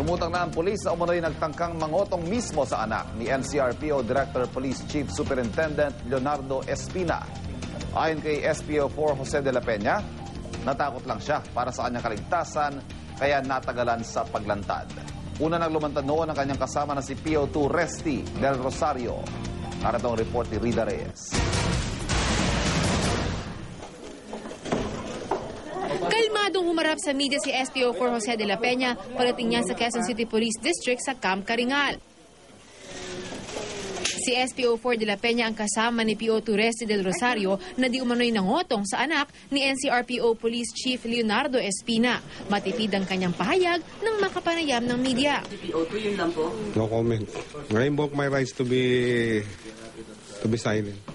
Lumutang na ang pulis na umano'y nagtangkang mangotong mismo sa anak ni NCRPO Director Police Chief Superintendent Leonardo Espina. Ayon kay SPO4 Jose de la Peña, natakot lang siya para sa kanyang kaligtasan kaya natagalan sa paglantad. Una nang lumantad noon ang kanyang kasama na si PO2 Resti del Rosario. Narito ang report ni Rida Reyes. Humarap sa media si SPO4 Jose de la Peña pagdating niya sa Quezon City Police District sa Camp Karingal. Si SPO4 de la Peña ang kasama ni PO Resti del Rosario na di umano'y nangotong sa anak ni NCRPO Police Chief Leonardo Espina. Matipid ang kanyang pahayag ng makapanayam ng media. No comment. I invoke my rights to be to be silent.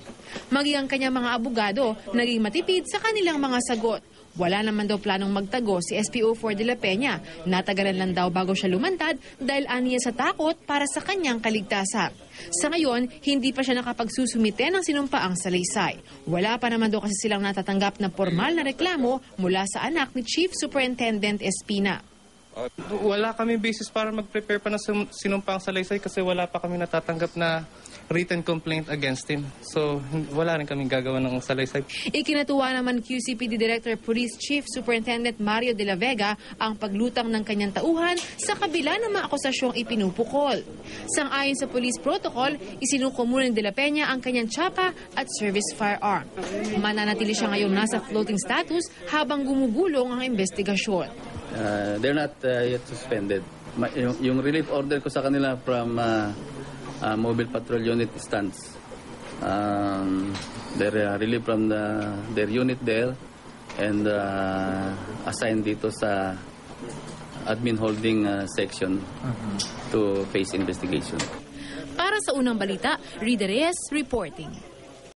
Maging ang kanyang mga abogado naging matipid sa kanilang mga sagot. Wala naman daw planong magtago si SPO4 de la Peña. Natagalan lang daw bago siya lumantad dahil aniya sa takot para sa kanyang kaligtasan. Sa ngayon, hindi pa siya nakapagsusumite ng sinumpaang salaysay. Wala pa naman daw kasi silang natatanggap na formal na reklamo mula sa anak ni Chief Superintendent Espina. Wala kami basis para mag-prepare pa ng sinumpang salaysay kasi wala pa kami natatanggap na written complaint against him. So, wala rin kaming gagawa ng salaysay. Ikinatuwa naman QCPD Director Police Chief Superintendent Mario de la Vega ang paglutang ng kanyang tauhan sa kabila ng mga akusasyong ipinupukol. Sang-ayon sa police protocol, isinuko muna ni de la Peña ang kanyang tsapa at service firearm. Mananatili siya ngayon nasa floating status habang gumugulong ang investigasyon. Uh, they're not uh, yet suspended. Ma- yung, yung relief order ko sa kanila from uh, uh, Mobile Patrol Unit stands. Um, they're uh, relieved from the, their unit there and uh, assigned dito sa admin holding uh, section to face investigation. Para sa unang balita, Rida Reyes reporting.